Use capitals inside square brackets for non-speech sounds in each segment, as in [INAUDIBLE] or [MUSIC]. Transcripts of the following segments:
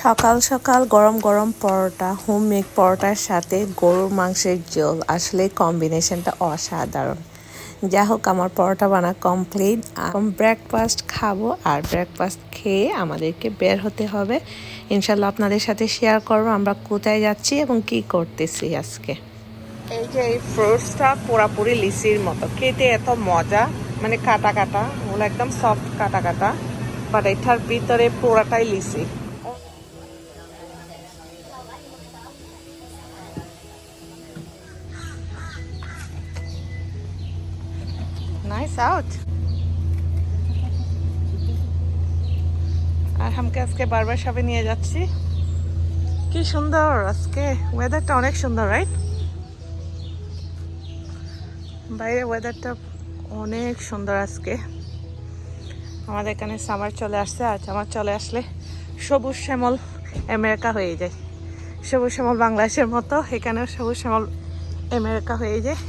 সকাল সকাল গরম গরম পরোটা হোম মেক পরোটার সাথে গরুর মাংসের ঝোল। আসলে কম্বিনেশনটা অসাধারণ। যা হোক, আমার পরোটা বানা কমপ্লিট ব্রেকফাস্ট খাব আর ব্রেকফাস্ট খেয়ে আমাদেরকে বের হতে হবে। ইনশাল্লাহ আপনাদের সাথে শেয়ার করব আমরা কোথায় যাচ্ছি এবং কি করতেছি আজকে। এই যে এই ফ্রুটসটা পুরাপুরি লিচির মতো। খেতে এত মজা মানে কাটা কাটা, ওগুলো একদম সফট কাটা কাটা। বাট এটার ভিতরে পুরাটাই লিচি। নাইস আউট আর আমাকে আজকে বারবার সবে নিয়ে যাচ্ছি। কি সুন্দর আজকে ওয়েদারটা অনেক সুন্দর রাইট বাইরে ওয়েদারটা অনেক সুন্দর আজকে। আমাদের এখানে সামার চলে আসছে, আর সামার চলে আসলে সবুজ শ্যামল আমেরিকা হয়ে যায়। সবুজ শ্যামল বাংলাদেশের মতো, এখানেও সবুজ শ্যামল আমেরিকা হয়ে যায়।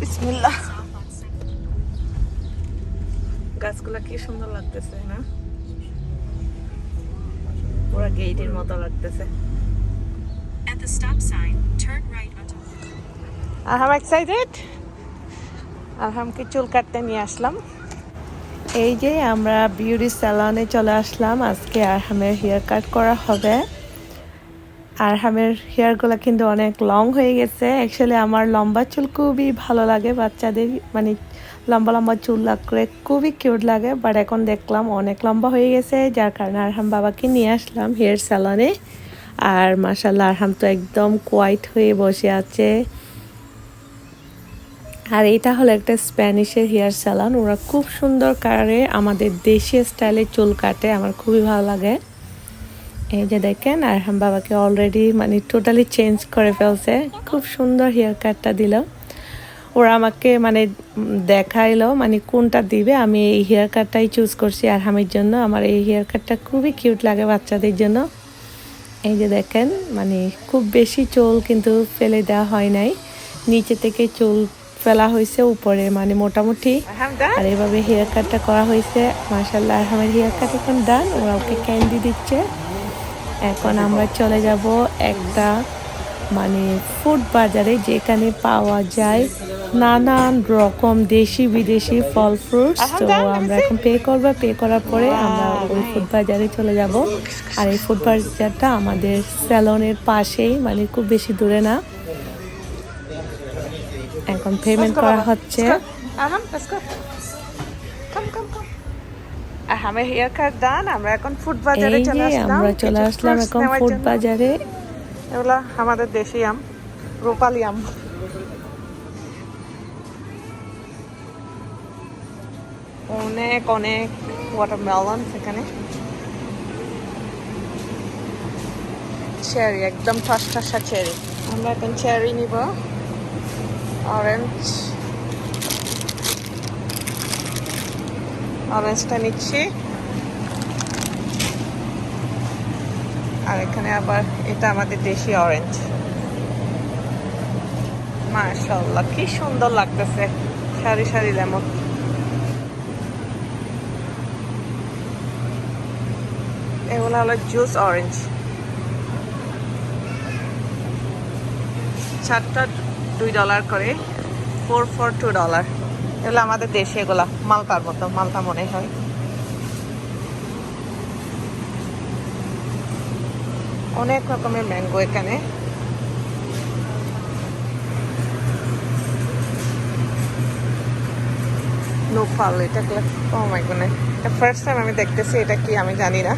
বিসমিল্লাহ। গাছগুলা কি সুন্দর লাগতেছে না? পুরো গেটের মতো লাগতেছে। At the stop sign, turn right onto আর এক্সাইটেড? আর হামকে চুল কাটতে নিয়ে আসলাম? এই যে আমরা বিউটি স্যালনে চলে আসলাম। আজকে আরহামের হেয়ার কাট করা হবে। আরহামের হেয়ারগুলো কিন্তু অনেক লং হয়ে গেছে। অ্যাকচুয়ালি আমার লম্বা চুল খুবই ভালো লাগে, বাচ্চাদের মানে লম্বা লম্বা চুল লাগলে খুবই কিউট লাগে বাট এখন দেখলাম অনেক লম্বা হয়ে গেছে, যার কারণে আরহাম বাবাকে নিয়ে আসলাম হেয়ার স্যালনে আর মাসাল্লাহ আরহাম তো একদম কোয়াইট হয়ে বসে আছে। আর এটা হলো একটা স্প্যানিশের হেয়ার স্যালন ওরা খুব সুন্দর কারে আমাদের দেশীয় স্টাইলে চুল কাটে, আমার খুবই ভালো লাগে। এই যে দেখেন আর বাবাকে অলরেডি মানে টোটালি চেঞ্জ করে ফেলছে। খুব সুন্দর হেয়ার কাটটা দিল। ওরা আমাকে মানে দেখাইলো মানে কোনটা দিবে আমি এই হেয়ার কাটটাই চুজ করছি আর হামের জন্য। আমার এই হেয়ার কাটটা খুবই কিউট লাগে বাচ্চাদের জন্য। এই যে দেখেন মানে খুব বেশি চুল কিন্তু ফেলে দেওয়া হয় নাই। নিচে থেকে চুল ফেলা হয়েছে উপরে মানে মোটামুটি। আর এভাবে হেয়ার কাটটা করা হয়েছে মার্শাল্লাহ আমার হেয়ার কাট এখন ডান ওরা ওকে ক্যান্ডি দিচ্ছে। এখন আমরা চলে যাব একটা মানে ফুড বাজারে যেখানে পাওয়া যায় নানান রকম দেশি বিদেশি ফল ফ্রুটস তো আমরা এখন পে করব পে করার পরে আমরা ওই ফুড বাজারে চলে যাব আর এই ফুড বাজারটা আমাদের স্যালনের পাশেই মানে খুব বেশি দূরে না এখন পেমেন্ট করা হচ্ছে আমার হেয়ার কাট ডান আমরা এখন ফুড বাজারে চলে আসলাম। আমরা চলে আসলাম এখন ফুড বাজারে। এগুলা আমাদের দেশি আম রূপালি আম। অনেক অনেক ওয়াটারমেলন এখানে। চেরি একদম ঠাস ঠাসা চেরি আমরা এখন চেরি নিব। অরেঞ্জ অরেঞ্জটা নিচ্ছি। আর এখানে আবার এটা আমাদের দেশি অরেঞ্জ মাশাল্লাহ কি সুন্দর লাগতেছে। সারি সারি লেমন। এগুলো হলো জুস অরেঞ্জ চারটা দুই ডলার করে ফোর ফোর টু ডলার এগুলো আমাদের দেশে এগুলা মালতার মতো মালতা মনে হয়। অনেক রকমের ম্যাঙ্গো এখানে। নো ফাল এটা ও মাই গনে ফার্স্ট টাইম আমি দেখতেছি, এটা কি আমি জানি না।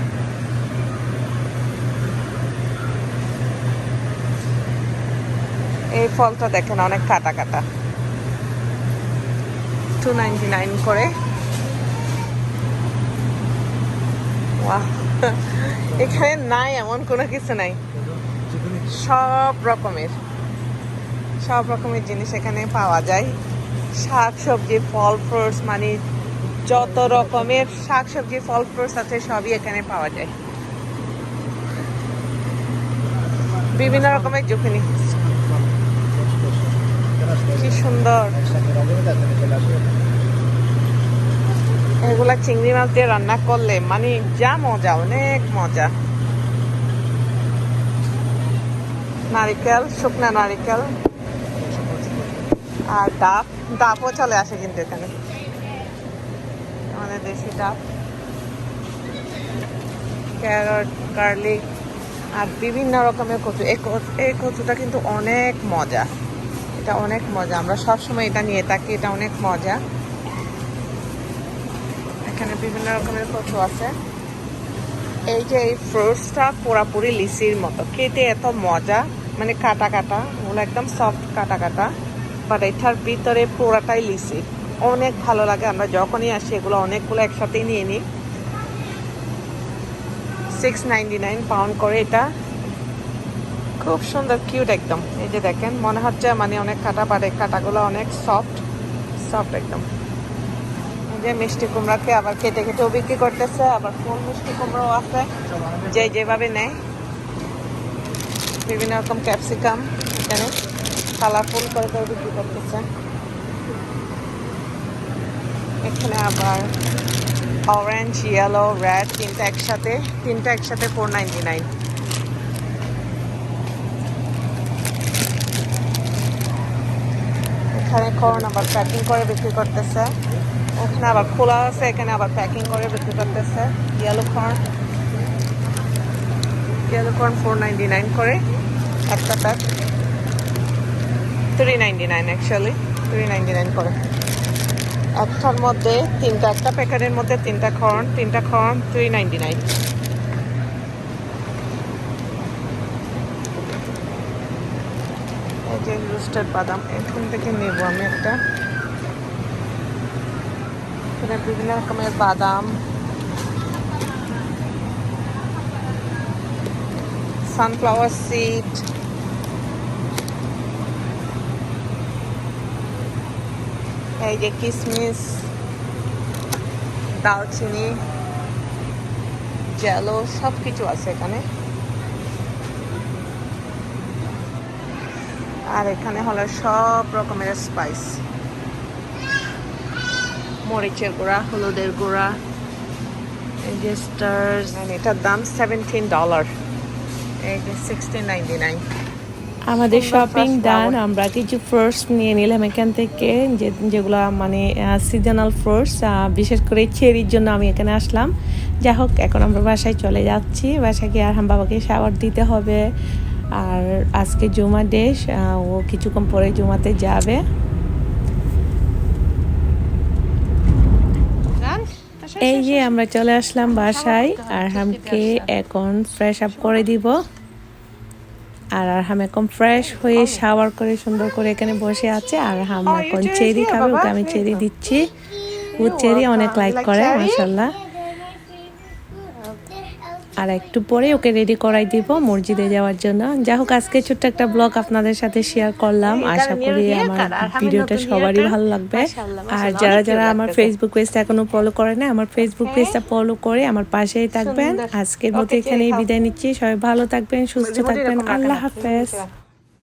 এই ফলটা দেখেন, অনেক কাটা কাটা। টু নাইনটি নাইন করে. [LAUGHS] এখানে নাই, এমন কোনো কিছু নাই। সব রকমের। সব রকমের জিনিস এখানে পাওয়া যায়। শাক, সবজি, ফল, ফ্রুটস মানে যত রকমের শাক, সবজি, ফল, ফ্রুটস আছে, সবই এখানে পাওয়া যায়। বিভিন্ন রকমের জুকিনি। কি সুন্দর। এগুলা চিংড়ি মাছ দিয়ে রান্না করলে মানে যা মজা, অনেক মজা। নারিকেল, শুকনা নারিকেল। আর ডাব, ডাবও চলে আসে কিন্তু এখানে। আমাদের দেশি ডাব। ক্যারট, গার্লিক, আর বিভিন্ন রকমের কচু। এই কচু- এই কচুটা কিন্তু অনেক মজা। এটা অনেক মজা। আমরা সব সময় এটা নিয়ে থাকি, এটা অনেক মজা। এখানে বিভিন্ন রকমের কচু আছে। এই যে এই ফ্রুটসটা পুরাপুরি লিচির মতো। খেতে এত মজা মানে কাটা কাটা, ওগুলো একদম সফট কাটা কাটা বাট এটার ভিতরে পুরাটাই লিচি। অনেক ভালো লাগে, আমরা যখনই আসি এগুলো অনেকগুলো একসাথেই নিয়ে নিই। সিক্স নাইনটি নাইন পাউন্ড করে এটা। খুব সুন্দর কিউট একদম। এই যে দেখেন, মনে হচ্ছে মানে অনেক কাটা পারে কাটাগুলো অনেক সফট সফট একদম। যে মিষ্টি কুমড়াকে আবার কেটে কেটেও বিক্রি করতেছে, আবার ফুল মিষ্টি কুমড়াও আছে, যে যেভাবে নেয়। বিভিন্ন রকম ক্যাপসিকাম এখানে কালারফুল করে করে বিক্রি করতেছে। এখানে আবার অরেঞ্জ ইয়েলো রেড তিনটা একসাথে তিনটা একসাথে ফোর নাইনটি নাইন এখানে কর্ন আবার প্যাকিং করে বিক্রি করতেছে। ওখানে আবার খোলা আছে, এখানে আবার প্যাকিং করে বিক্রি করতেছে। Yellow corn yellow corn four করে একটা pack three ninety nine actually three ninety nine করে। একটার মধ্যে তিনটা, একটা প্যাকেটের মধ্যে তিনটা কর্ন তিনটা কর্ন থ্রি নাইনটি নাইন যে রোস্টেড বাদাম, এখান থেকে নেব আমি একটা। এখানে বিভিন্ন রকমের বাদাম। সানফ্লাওয়ার সিড এই যে কিশমিশ দালচিনি জেলো সব কিছু আছে এখানে। আর এখানে হলো সব রকমের স্পাইস মরিচের গুঁড়া হলুদের গুঁড়া এটার দাম সেভেন্টিন ডলার এই সিক্সটিন নাইনটি নাইন আমাদের শপিং ডান আমরা কিছু ফ্রুটস নিয়ে নিলাম এখান থেকে যে যেগুলো মানে সিজনাল ফ্রুটস বিশেষ করে চেরির জন্য আমি এখানে আসলাম। যাই হোক এখন আমরা বাসায় চলে যাচ্ছি। বাসায় গিয়ে আর বাবাকে শাওয়ার দিতে হবে। আর আজকে জুমা ডেশ ও কিছুক্ষণ পরে জুমাতে যাবে। এই যে আমরা চলে আসলাম বাসায় আর হামকে এখন ফ্রেশ আপ করে দিব। আর আরহাম এখন ফ্রেশ হয়ে শাওয়ার করে সুন্দর করে এখানে বসে আছে। আর হাম এখন চেরি খাবে ওকে আমি চেরি দিচ্ছি। ও চেরি অনেক লাইক করে মাসাল্লাহ আর একটু পরে ওকে রেডি করাই দিব মসজিদে যাওয়ার জন্য। যাই হোক আজকে ছোট্ট একটা ব্লগ আপনাদের সাথে শেয়ার করলাম। আশা করি আমার ভিডিওটা সবারই ভালো লাগবে। আর যারা যারা আমার। ফেসবুক পেজটা এখনও ফলো করে না আমার ফেসবুক পেজটা ফলো করে আমার পাশেই থাকবেন। আজকের মতো এখানেই বিদায় নিচ্ছি। সবাই ভালো থাকবেন সুস্থ থাকবেন। আল্লাহ হাফেজ।